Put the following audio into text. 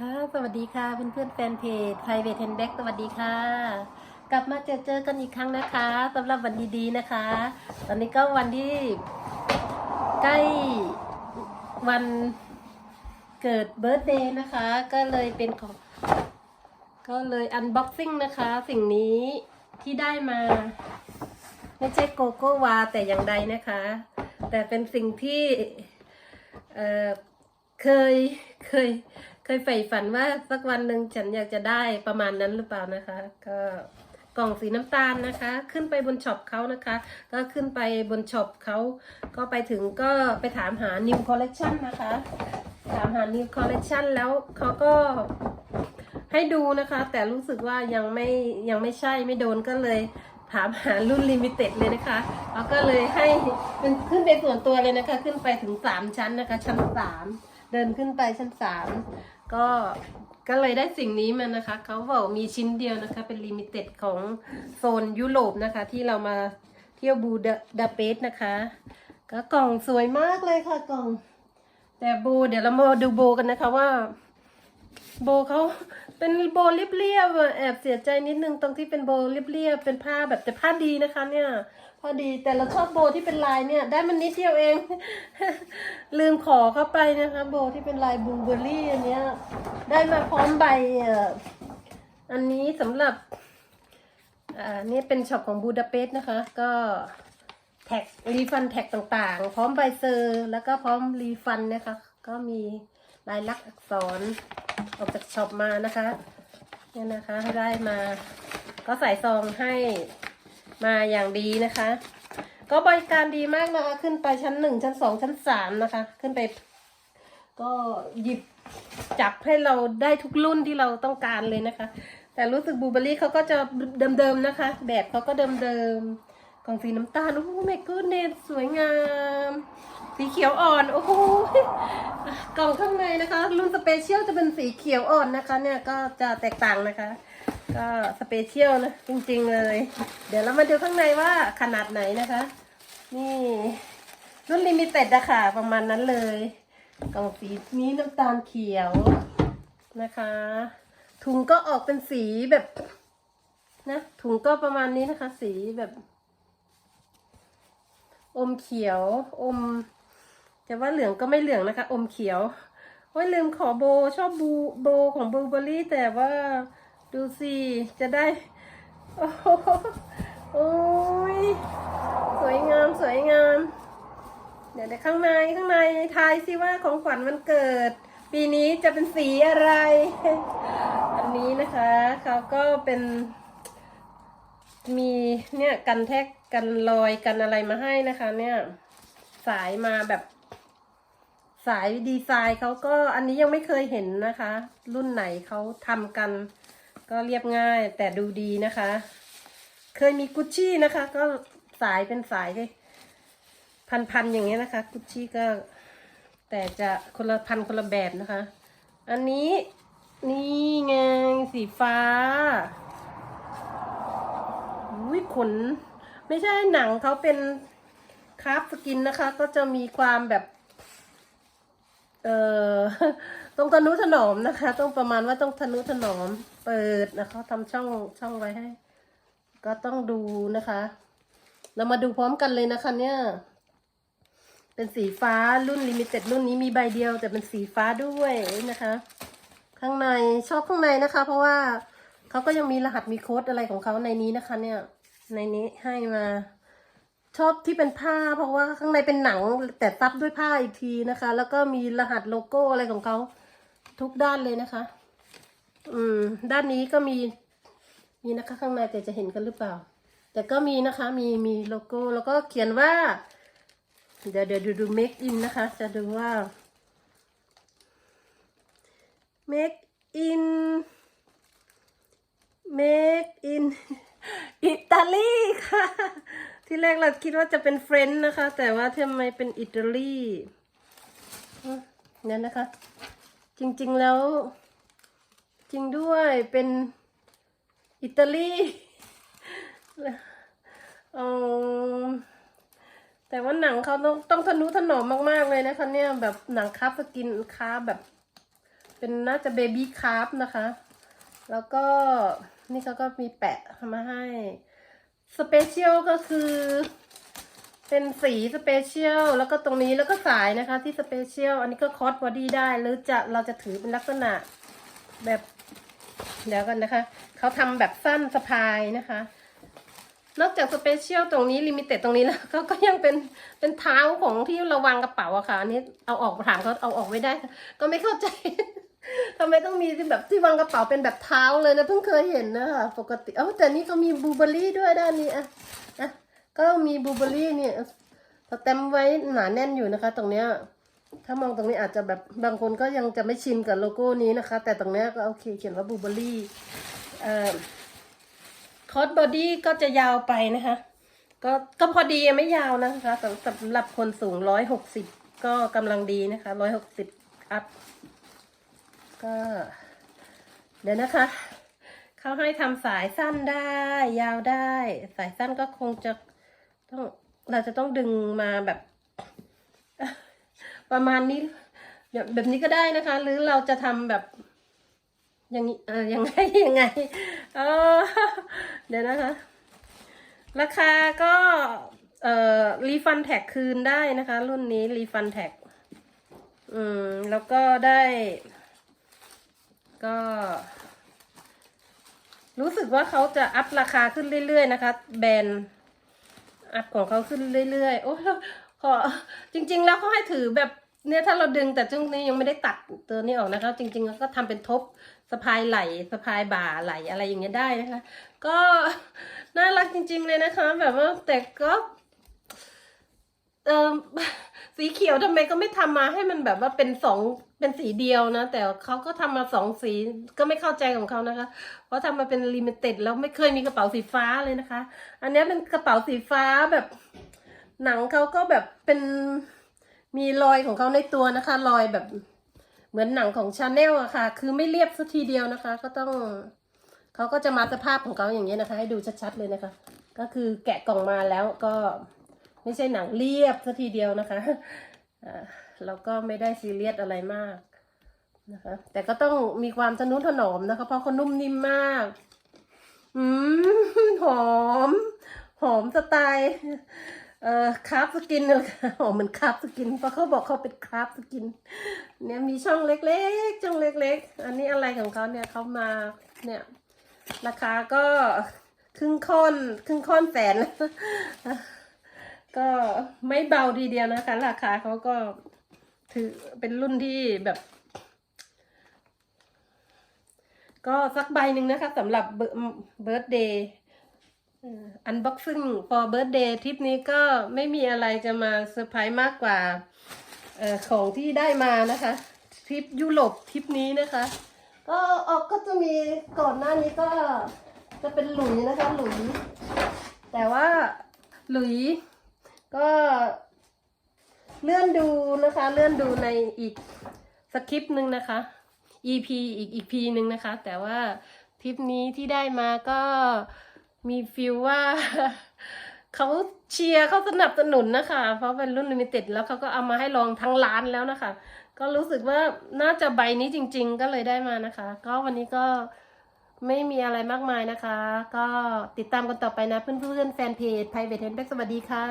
ค่ะสวัสดีค่ะเพื่อนเพื่อนแฟนเพจ Private Hand Bag สวัสดีค่ะ กลับมาเจอเจอกันอีกครั้งนะคะสำหรับวันดีๆนะคะ ตอนนี้ก็วันที่ใกล้วันเกิดเบิร์ d เดย์นะคะ ก็เลยเป็นของก็เลยอันบ็อกซิ่งนะคะ สิ่งนี้ที่ได้มา ไม่ใช่โกโก้วาแต่อย่างใดนะคะ แต่เป็นสิ่งที่เเคยเคย เคยใฝ่ฝันว่าสักวันหนึ่งฉันอยากจะได้ประมาณนั้นหรือเปล่านะคะ ก็กล่องสีน้ำตาลนะคะ ขึ้นไปบนช็อปเขานะคะ ก็ขึ้นไปบนช็อปเขาก็ไปถึงก็ไปถามหา new collection นะคะ ถามหา new collection แล้วเขาก็ให้ดูนะคะ แต่รู้สึกว่ายังไม่ยังไม่ใช่ไม่โดนก็เลยถามหารุ่นลิมิเต็ดเลยนะคะแล้วก็เลยให้มันขึ้นไปส่วนตัวเลยนะคะ ขึ้นไปถึงสามชั้นนะคะ ชั้นสาม เดินขึ้นไปชั้นสามก็ก็เลยได้สิ่งนี้มานะคะ เขาบอกมีชิ้นเดียวนะคะ เป็นลิมิเต็ดของโซนยุโรปนะคะ ที่เรามาเที่ยวบูดาเปสต์นะคะ ก็กล่องสวยมากเลยค่ะกล่อง แต่โบเดี๋ยวเรามาดูโบกันนะคะว่า โบเขาเป็นโบเรียบๆแอบเสียใจนิดนึงตรงที่เป็นโบเรียบๆเป็นผ้าแบบแต่ผ้าดีนะคะ เนี่ย พอดีแต่เราชอบโบที่เป็นลายเนี่ย ได้มันนิดเดียวเอง ลืมขอเข้าไปนะคะ โบที่เป็นลายบลูเบอร์รี่อันเนี้ย ได้มาพร้อมใบอันนี้สำหรับอ่านี่เป็นช็อปของบูดาเปสต์นะคะ ก็แท็กรีฟันแท็กต่างๆ พร้อมใบเซอร์ แล้วก็พร้อมรีฟันนะคะ ก็มีลายลักษณ์อักษรออกจากช็อปมานะคะเนี่ยนะคะได้มา ก็ใส่ซองให้ มาอย่างดีนะคะ ก็บริการดีมากนะคะ ขึ้นไปชั้นหนึ่งชั้นสองชั้นสามนะคะ ขึ้นไป ก็หยิบจับให้เราได้ทุกรุ่นที่เราต้องการเลยนะคะ แต่รู้สึกบูเบอร์รี่เขาก็จะเดิมๆนะคะ แบบเขาก็เดิมๆกล่องสีน้ำตาลโอ้โหแม่กูเนตสวยงามสีเขียวอ่อนโอ้โหกล่องข้างในนะคะ รุ่นสเปเชียลจะเป็นสีเขียวอ่อนนะคะ เนี่ยก็จะแตกต่างนะคะ ก็สเปเชียลนะจริงๆเลย เดี๋ยวเรามาดูข้างในว่าขนาดไหนนะคะ นี่รุ่นลิมิเต็ดอะค่ะ ประมาณนั้นเลยกล่องสีนี้น้ำตาลเขียวนะคะ ถุงก็ออกเป็นสีแบบนะถุงก็ประมาณนี้นะคะ สีแบบ อมเขียว อมจะว่าเหลืองก็ไม่เหลืองนะคะ อมเขียวโอ้ยลืมขอโบชอบบูโบของบลูเบอร์รี่แต่ว่า ดูสิจะได้ โอ้โหโอ้ยสวยงามสวยงาม เดี๋ยวในข้างในข้างในทายสิว่าของขวัญมันเกิด ปีนี้จะเป็นสีอะไร อันนี้นะคะเขาก็เป็น มีเนี่ยกันแทกกันรอยกันอะไรมาให้นะคะ เนี่ย สายมาแบบสายดีไซน์เขาก็อันนี้ยังไม่เคยเห็นนะคะ รุ่นไหนเขาทำกัน ก็เรียบง่ายแต่ดูดีนะคะ เคยมีกุชชี่นะคะ ก็สายเป็นสายเลยพันๆอย่างเงี้ยนะคะ กุชชี่ก็ แต่จะคนละพันคนละแบบนะคะ อันนี้นี่ไงสีฟ้าอุ้ยขน ไม่ใช่หนังเขาเป็นคราฟสกินนะคะ ก็จะมีความแบบเอ่อต้องทนุถนอมนะคะ ต้องประมาณว่าต้องทนุถนอม เปิดนะคะทำช่องช่องไว้ให้ ก็ต้องดูนะคะ เรามาดูพร้อมกันเลยนะคะ เนี่ย เป็นสีฟ้ารุ่นลิมิเต็ดรุ่นนี้มีใบเดียว แต่เป็นสีฟ้าด้วยนะคะ ข้างในชอบข้างในนะคะ เพราะว่าเขาก็ยังมีรหัสมีโค้ดอะไรของเขาในนี้นะคะ เนี่ย ในนี้ให้มาชอบที่เป็นผ้าเพราะว่าข้างในเป็นหนังแต่ซับด้วยผ้าอีกทีนะคะ แล้วก็มีรหัสโลโก้อะไรของเขาทุกด้านเลยนะคะ อืม ด้านนี้ก็มี มีนะคะข้างในแต่จะเห็นกันหรือเปล่า แต่ก็มีนะคะ มีมีโลโก้แล้วก็เขียนว่า เดี๋ยวเดี๋ยวดูดู make in นะคะ จะดูว่า make in make in อิตาลีค่ะ ที่แรกเราคิดว่าจะเป็นเฟรนช์นะคะ แต่ว่าทำไมเป็นอิตาลีนั่นนะคะ จริงๆแล้ว จริงด้วยเป็นอิตาลีอแต่ว่าหนังเขาต้องต้องทนุถนอมมากๆเลยนะคะเนี่ยแบบหนังคาบสกินคาบแบบ เป็นน่าจะเบบี้คาร์ฟนะคะ แล้วก็นี่เขาก็มีแปะมาให้สเปเชียลก็คือเป็นสีสเปเชียลแล้วก็ตรงนี้แล้วก็สายนะคะที่สเปเชียลอันนี้ก็คอสบอดี้ได้หรือจะเราจะถือเป็นลักษณะแบบ เดี๋ยวกันนะคะ เขาทำแบบสั้นสะพายนะคะ นอกจากสเปเชียลตรงนี้ลิมิเต็ดตรงนี้แล้วเขาก็ยังเป็นเป็นเท้าของที่เราวางกระเป๋าอะค่ะ อันนี้เอาออกถามเขาเอาออกไม่ได้ ก็ไม่เข้าใจทำไมต้องมีแบบที่วางกระเป๋าเป็นแบบเท้าเลยนะเพิ่งเคยเห็นนะคะปกติเอ้าแต่นี่เขามีบูเบอร์รี่ด้วยด้านนี้อะอะก็มีบูเบอร์รี่เนี่ยสแตมไว้หนาแน่นอยู่นะคะ ตรงเนี้ย ถ้ามองตรงนี้อาจจะแบบบางคนก็ยังจะไม่ชินกับโลโก้นี้นะคะ แต่ตรงนี้ก็โอเคเขียนว่าบลูเบอร์รี่เอ่อคอสบอดี้ก็จะยาวไปนะคะ ก็ก็พอดีไม่ยาวนะคะสำสำหรับคนสูงร้อยหกสิบก็กำลังดีนะคะร้อยหกสิบอัพก็ เดี๋ยวนะคะเขาให้ทำสายสั้นได้ ยาวได้ สายสั้นก็คงจะต้องเราจะต้องดึงมาแบบ ประมาณนี้แบบแบบนี้ก็ได้นะคะ หรือเราจะทำแบบอย่างนี้เออยังไงยังไงเออเดี๋ยวนะคะ ราคาก็เอ่อรีฟันแท็กคืนได้นะคะ รุ่นนี้รีฟันแท็กอืมแล้วก็ได้ ก็ รู้สึกว่าเขาจะอัพราคาขึ้นเรื่อยๆนะคะ แบรนด์อัพของเขาขึ้นเรื่อยๆ โอ้ยขอจริง ๆ แล้วเขาให้ถือแบบ เนี่ยถ้าเราดึงแต่ช่วงนี้ยังไม่ได้ตัดตัวนี้ออกนะคะ จริงๆก็ทำเป็นทบสะพายไหลสะพายบ่าไหลอะไรอย่างเงี้ยได้นะคะ ก็น่ารักจริง ๆ เลยนะคะ แบบว่าแต่ก็เออสีเขียวทำไมก็ไม่ทำมาให้มันแบบว่าเป็นสองเป็นสีเดียวนะ แต่เขาก็ทำมาสองสีก็ไม่เข้าใจของเขานะคะ เพราะทำมาเป็นลิมิเต็ดแล้วไม่เคยมีกระเป๋าสีฟ้าเลยนะคะ อันนี้เป็นกระเป๋าสีฟ้าแบบ หนังเขาก็แบบเป็น มีรอยของเขาในตัวนะคะ รอยแบบเหมือนหนังของชาแนลอะค่ะ คือไม่เรียบสักทีเดียวนะคะ ก็ต้องเขาก็จะมาสภาพของเขาอย่างนี้นะคะ ให้ดูชัดๆเลยนะคะ ก็คือแกะกล่องมาแล้วก็ไม่ใช่หนังเรียบสักทีเดียวนะคะอ่าแล้วก็ไม่ได้ซีเรียสอะไรมากนะคะ แต่ก็ต้องมีความทนุถนอมนะคะ เพราะเขานุ่มนิ่มมาก อืมหอม หอมสไตล์ เอ่อคราฟสกินเลยค่ะอมเหมือนคราฟสกิน เพราะเขาบอกเขาเป็นคราฟสกิน เนี่ยมีช่องเล็กๆ ช่องเล็ก ๆ อันนี้อะไรของเขาเนี่ยเขามา เนี่ย ราคาก็ครึ่งค่อนครึ่งค่อนแสน ก็ไม่เบาทีเดียวนะคะ ราคาเขาก็ถือเป็นรุ่นที่แบบ ก็สักใบหนึ่งนะคะสำหรับเบิร์ดเดย์ อันบ็อกซิ่ง for birthday ทริปนี้ก็ไม่มีอะไรจะมาเซอร์ไพรส์มากกว่าออของที่ได้มานะคะ ทริปยุโรปทริปนี้นะคะ ก็ออกก็จะมีก่อนหน้านี้ก็จะเป็นหลุยนะคะหลุย แต่ว่าหลุยก็เลื่อนดูนะคะ เลื่อนดูในอีกสคริปต์หนึ่งนะคะ EP อีก EP หนึ่งนะคะ แต่ว่าทริปนี้ที่ได้มาก็ มีฟิลว่าเขาเชียร์เขาสนับสนุนนะคะ เพราะเป็นรุ่นลิมิเต็ดแล้วเขาก็เอามาให้ลองทั้งร้านแล้วนะคะ ก็รู้สึกว่าน่าจะใบนี้จริง ๆ ก็เลยได้มานะคะ ก็วันนี้ก็ไม่มีอะไรมากมายนะคะ ก็ติดตามกันต่อไปนะเพื่อนๆแฟนเพจ Private Handbag สวัสดีค่ะ